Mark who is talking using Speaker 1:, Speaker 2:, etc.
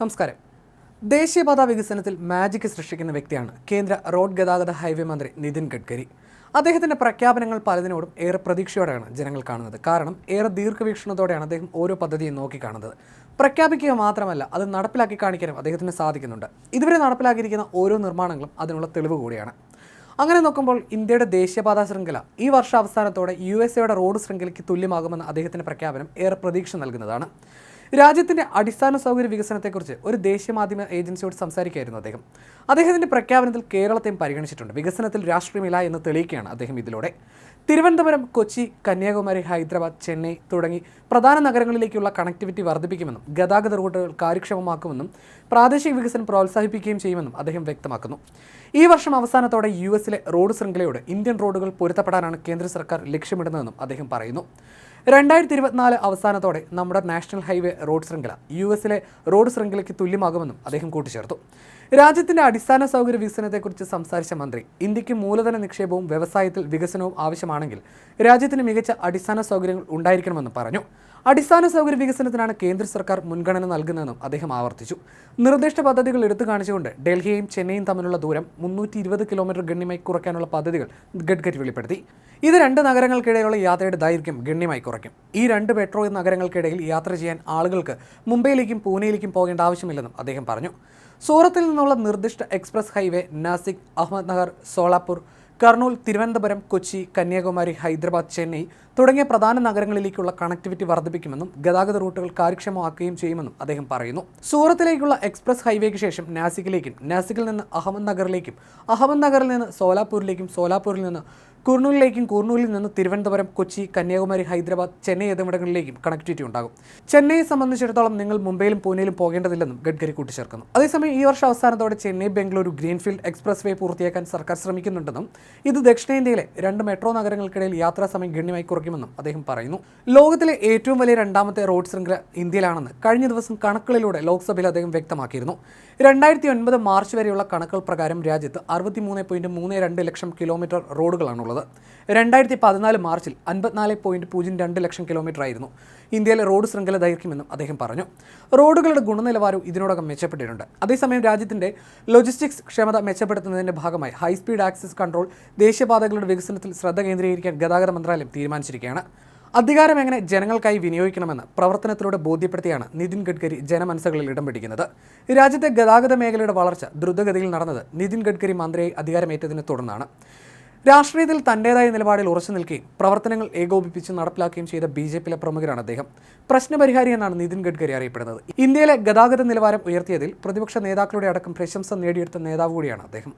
Speaker 1: നമസ്കാരം. ദേശീയപാതാ വികസനത്തിൽ മാജിക് സൃഷ്ടിക്കുന്ന വ്യക്തിയാണ് കേന്ദ്ര റോഡ് ഗതാഗത ഹൈവേ മന്ത്രി നിതിൻ ഗഡ്കരി. അദ്ദേഹത്തിന്റെ പ്രഖ്യാപനങ്ങൾ പലതിനോടും ഏറെ പ്രതീക്ഷയോടെയാണ് ജനങ്ങൾ കാണുന്നത്. കാരണം ഏറെ ദീർഘവീക്ഷണത്തോടെയാണ് അദ്ദേഹം ഓരോ പദ്ധതിയും നോക്കിക്കാണുന്നത്. പ്രഖ്യാപിക്കുക മാത്രമല്ല അത് നടപ്പിലാക്കി കാണിക്കാനും അദ്ദേഹത്തിന് സാധിക്കുന്നുണ്ട്. ഇതുവരെ നടപ്പിലാക്കിയിരിക്കുന്ന ഓരോ നിർമ്മാണങ്ങളും അതിനുള്ള തെളിവ് കൂടിയാണ്. അങ്ങനെ നോക്കുമ്പോൾ ഇന്ത്യയുടെ ദേശീയപാതാ ശൃംഖല ഈ വർഷാവസാനത്തോടെ യു എസ് എയുടെ റോഡ് ശൃംഖലയ്ക്ക് തുല്യമാകുമെന്ന അദ്ദേഹത്തിന്റെ പ്രഖ്യാപനം ഏറെ പ്രതീക്ഷ നൽകുന്നതാണ്. രാജ്യത്തിന്റെ അടിസ്ഥാന സൗകര്യ വികസനത്തെക്കുറിച്ച് ഒരു ദേശീയ മാധ്യമ ഏജൻസിയോട് സംസാരിക്കുകയായിരുന്നു അദ്ദേഹം. അദ്ദേഹത്തിന്റെ പ്രഖ്യാപനത്തിൽ കേരളത്തെയും പരിഗണിച്ചിട്ടുണ്ട്. വികസനത്തിൽ രാഷ്ട്രീയമില്ല എന്ന് തെളിയിക്കുകയാണ് അദ്ദേഹം ഇതിലൂടെ. തിരുവനന്തപുരം കൊച്ചി കന്യാകുമാരി ഹൈദരാബാദ് ചെന്നൈ തുടങ്ങി പ്രധാന നഗരങ്ങളിലേക്കുള്ള കണക്ടിവിറ്റി വർദ്ധിപ്പിക്കുമെന്നും ഗതാഗത റൂട്ടുകൾ കാര്യക്ഷമമാക്കുമെന്നും പ്രാദേശിക വികസനം പ്രോത്സാഹിപ്പിക്കുകയും ചെയ്യുമെന്നും അദ്ദേഹം വ്യക്തമാക്കുന്നു. ഈ വർഷം അവസാനത്തോടെ യു എസിലെ റോഡ് ശൃംഖലയോട് ഇന്ത്യൻ റോഡുകൾ പൊരുത്തപ്പെടാനാണ് കേന്ദ്ര സർക്കാർ ലക്ഷ്യമിടുന്നതെന്നും അദ്ദേഹം പറയുന്നു. രണ്ടായിരത്തി ഇരുപത്തിനാല് അവസാനത്തോടെ നമ്മുടെ നാഷണൽ ഹൈവേ റോഡ് ശൃംഖല യു എസിലെ റോഡ് ശൃംഖലയ്ക്ക് തുല്യമാകുമെന്നും അദ്ദേഹം കൂട്ടിച്ചേർത്തു. രാജ്യത്തിന്റെ അടിസ്ഥാന സൗകര്യ വികസനത്തെക്കുറിച്ച് സംസാരിച്ച മന്ത്രി ഇന്ത്യയ്ക്ക് മൂലധന നിക്ഷേപവും വ്യവസായത്തിൽ വികസനവും ആവശ്യമാണെങ്കിൽ രാജ്യത്തിന് മികച്ച അടിസ്ഥാന സൗകര്യങ്ങൾ ഉണ്ടായിരിക്കണമെന്ന് പറഞ്ഞു. അടിസ്ഥാന സൗകര്യ വികസനത്തിനാണ് കേന്ദ്ര സർക്കാർ മുൻഗണന നൽകുന്നതെന്നും അദ്ദേഹം ആവർത്തിച്ചു. നിർദ്ദിഷ്ട പദ്ധതികൾ എടുത്തു കാണിച്ചുകൊണ്ട് ഡൽഹിയും ചെന്നൈയും തമ്മിലുള്ള ദൂരം മുന്നൂറ്റി ഇരുപത് കിലോമീറ്റർ ഗണ്യമായി കുറയ്ക്കാനുള്ള പദ്ധതികൾ ഗഡ്കരി വെളിപ്പെടുത്തി. ഇത് രണ്ട് നഗരങ്ങൾക്കിടയിലുള്ള യാത്രയുടെ ദൈർഘ്യം ഗണ്യമായി കുറയ്ക്കും ഈ രണ്ട് മെട്രോ നഗരങ്ങൾക്കിടയിൽ യാത്ര ചെയ്യാൻ ആളുകൾക്ക് മുംബൈയിലേക്കും പൂനെയിലേക്കും പോകേണ്ട ആവശ്യമില്ലെന്നും അദ്ദേഹം പറഞ്ഞു. സൂറത്തിൽ നിന്നുള്ള നിർദ്ദിഷ്ട എക്സ്പ്രസ് ഹൈവേ നാസിക് അഹമ്മദ്നഗർ സോളാപൂർ കർണൂൽ തിരുവനന്തപുരം കൊച്ചി കന്യാകുമാരി ഹൈദരാബാദ് ചെന്നൈ തുടങ്ങിയ പ്രധാന നഗരങ്ങളിലേക്കുള്ള കണക്ടിവിറ്റി വർദ്ധിപ്പിക്കുമെന്നും ഗതാഗത റൂട്ടുകൾ കാര്യക്ഷമമാക്കുകയും ചെയ്യുമെന്നും അദ്ദേഹം പറയുന്നു. സൂറത്തിലേക്കുള്ള എക്സ്പ്രസ് ഹൈവേക്ക് ശേഷം നാസിക്കിലേക്കും നാസിക്കിൽ നിന്ന് അഹമ്മദ് നഗറിലേക്കും അഹമ്മദ് നഗറിൽ നിന്ന് സോലാപൂരിലേക്കും സോലാപൂരിൽ നിന്ന് കുർണൂലിലേക്കും കുർണൂലിൽ നിന്ന് തിരുവനന്തപുരം കൊച്ചി കന്യാകുമാരി ഹൈദരാബാദ് ചെന്നൈ എന്നിവിടങ്ങളിലേക്കും കണക്ടിവിറ്റി ഉണ്ടാകും ചെന്നൈയെ സംബന്ധിച്ചിടത്തോളം നിങ്ങൾ മുംബൈയിലും പൂനെയിലും പോകേണ്ടതില്ലെന്നും ഗഡ്കരി കൂട്ടിച്ചേർക്കുന്നു. അതേസമയം ഈ വർഷം അവസാനത്തോടെ Chennai Bengaluru greenfield expressway പൂർത്തിയാക്കാൻ സർക്കാർ ശ്രമിക്കുന്നുണ്ടെന്നും ഇത് ദക്ഷിണേന്ത്യയിലെ രണ്ട് മെട്രോ നഗരങ്ങൾക്കിടയിൽ യാത്രാ സമയം ഗണ്യമായി കുറയ്ക്കുമെന്നും അദ്ദേഹം പറയുന്നു. ലോകത്തിലെ ഏറ്റവും വലിയ രണ്ടാമത്തെ റോഡ് ശൃംഖല ഇന്ത്യയിലാണെന്ന് കഴിഞ്ഞ ദിവസം കണക്കുകളിലൂടെ ലോക്സഭയിൽ അദ്ദേഹം വ്യക്തമാക്കിയിരുന്നു. രണ്ടായിരത്തി ഒൻപത് മാർച്ച് വരെയുള്ള കണക്കുകൾ പ്രകാരം രാജ്യത്ത് അറുപത്തിമൂന്ന് പോയിന്റ് മൂന്ന് രണ്ട് ലക്ഷം കിലോമീറ്റർ റോഡുകളാണുള്ളത്. രണ്ടായിരത്തി പതിനാല് മാർച്ചിൽ അൻപത്തിനാല് പോയിന്റ് പൂജ്യം രണ്ട് ലക്ഷം കിലോമീറ്റർ ആയിരുന്നു. ഇന്ത്യയിലെ റോഡ് ശൃംഖല ദൈർഘ്യമെന്നും അദ്ദേഹം പറഞ്ഞു. റോഡുകളുടെ ഗുണനിലവാരവും ഇതിനോടകം മെച്ചപ്പെട്ടിട്ടുണ്ട്. അതേസമയം രാജ്യത്തിന്റെ ലോജിസ്റ്റിക്സ് ക്ഷമത മെച്ചപ്പെടുത്തുന്നതിന്റെ ഭാഗമായി ഹൈസ്പീഡ് ആക്സസ് കൺട്രോൾ ദേശീയപാതകളുടെ വികസനത്തിൽ ശ്രദ്ധ കേന്ദ്രീകരിക്കാൻ ഗതാഗത മന്ത്രാലയം തീരുമാനിച്ചിരിക്കുകയാണ്. അധികാരം എങ്ങനെ ജനങ്ങൾക്കായി വിനിയോഗിക്കണമെന്ന് പ്രവർത്തനത്തിലൂടെ ബോധ്യപ്പെടുത്തിയാണ് നിതിൻ ഗഡ്കരി ജനമനസ്സുകളിൽ ഇടം പിടിക്കുന്നത്. രാജ്യത്തെ ഗതാഗത മേഖലയുടെ വളർച്ച ദ്രുതഗതിയിൽ നടന്നത് നിതിൻ ഗഡ്കരി മന്ത്രിയായി അധികാരമേറ്റതിനെ തുടർന്നാണ്. രാഷ്ട്രീയത്തിൽ തന്റേതായ നിലപാടിൽ ഉറച്ചു നിൽക്കുകയും പ്രവർത്തനങ്ങൾ ഏകോപിപ്പിച്ച് നടപ്പിലാക്കുകയും ചെയ്ത ബി ജെ പിയിലെ പ്രമുഖരാണ് അദ്ദേഹം. പ്രശ്നപരിഹാരി എന്നാണ് നിതിൻ ഗഡ്കരി അറിയപ്പെടുന്നത്. ഇന്ത്യയിലെ ഗതാഗത നിലവാരം ഉയർത്തിയതിൽ പ്രതിപക്ഷ നേതാക്കളുടെ അടക്കം പ്രശംസ നേടിയെടുത്ത നേതാവ് കൂടിയാണ് അദ്ദേഹം.